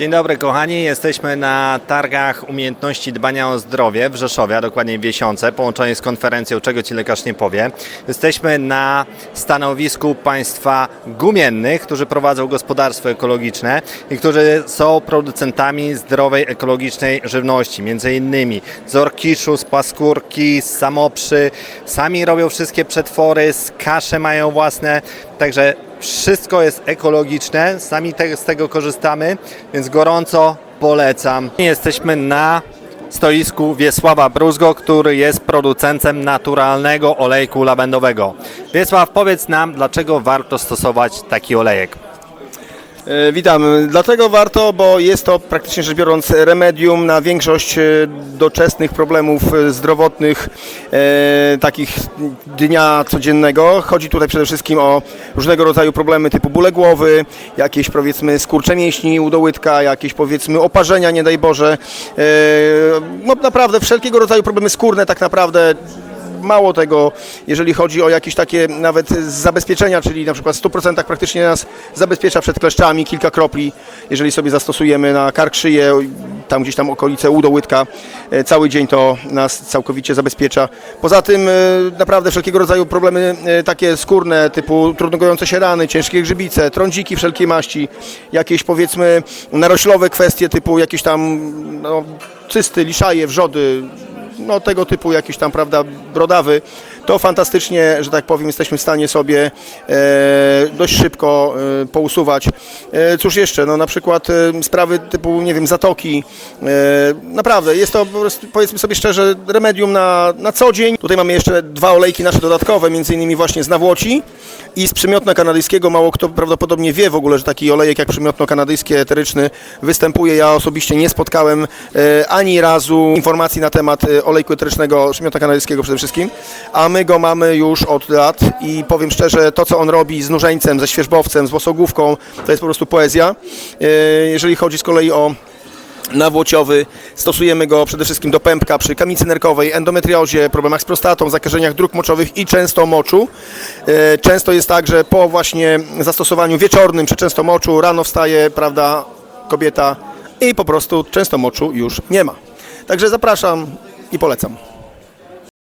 Dzień dobry kochani, jesteśmy na targach umiejętności dbania o zdrowie w Rzeszowie, a dokładnie w Wiesiące, połączenie z konferencją Czego Ci Lekarz Nie Powie. Jesteśmy na stanowisku państwa gumiennych, którzy prowadzą gospodarstwo ekologiczne i którzy są producentami zdrowej, ekologicznej żywności, między innymi z orkiszu, z paskórki, z samoprzy, sami robią wszystkie przetwory, z kasze mają własne, także wszystko jest ekologiczne, sami te, z tego korzystamy, więc gorąco polecam. Jesteśmy na stoisku Wiesława Bruzgo, który jest producentem naturalnego olejku lawendowego. Wiesław, powiedz nam, dlaczego warto stosować taki olejek? E, Witam. Dlatego warto, bo jest to praktycznie rzecz biorąc remedium na większość e, doczesnych problemów e, zdrowotnych e, takich dnia codziennego. Chodzi tutaj przede wszystkim o różnego rodzaju problemy typu bóle głowy, jakieś powiedzmy skurcze mięśni u dołydka, jakieś powiedzmy oparzenia, nie daj Boże. E, no naprawdę wszelkiego rodzaju problemy skórne tak naprawdę Mało tego, jeżeli chodzi o jakieś takie nawet zabezpieczenia, czyli na przykład w 100% praktycznie nas zabezpiecza przed kleszczami, kilka kropli, jeżeli sobie zastosujemy na kark, szyję, tam gdzieś tam okolice udo, łydka, e, cały dzień to nas całkowicie zabezpiecza. Poza tym e, naprawdę wszelkiego rodzaju problemy e, takie skórne, typu trudno gojące się rany, ciężkie grzybice, trądziki wszelkiej maści, jakieś powiedzmy naroślowe kwestie typu jakieś tam no, cysty, liszaje, wrzody, no, tego typu jakiś tam, prawda, brodawy, to fantastycznie, że tak powiem, jesteśmy w stanie sobie e, dość szybko e, pousuwać. E, cóż jeszcze, no na przykład sprawy typu, nie wiem, zatoki. Naprawdę, jest to powiedzmy sobie szczerze, remedium na, na co dzień. Tutaj mamy jeszcze dwa olejki nasze dodatkowe, między innymi właśnie z nawłoci i z przymiotna kanadyjskiego. Mało kto prawdopodobnie wie w ogóle, że taki olejek jak przymiotno kanadyjskie eteryczny występuje. Ja osobiście nie spotkałem ani razu informacji na temat olejku eterycznego przymiotna kanadyjskiego przede wszystkim, a my go mamy już od lat i powiem szczerze, to co on robi z nóżeńcem, ze świeżbowcem, z łosogłówką, to jest po prostu poezja. E, Jeżeli chodzi z kolei o nawłociowy. Stosujemy go przede wszystkim do pępka przy kamicy nerkowej, endometriozie, problemach z prostatą, zakażeniach dróg moczowych i często moczu. E, Często jest tak, że po właśnie zastosowaniu wieczornym czy często moczu rano wstaje, prawda, kobieta i po prostu często moczu już nie ma. Także zapraszam i polecam.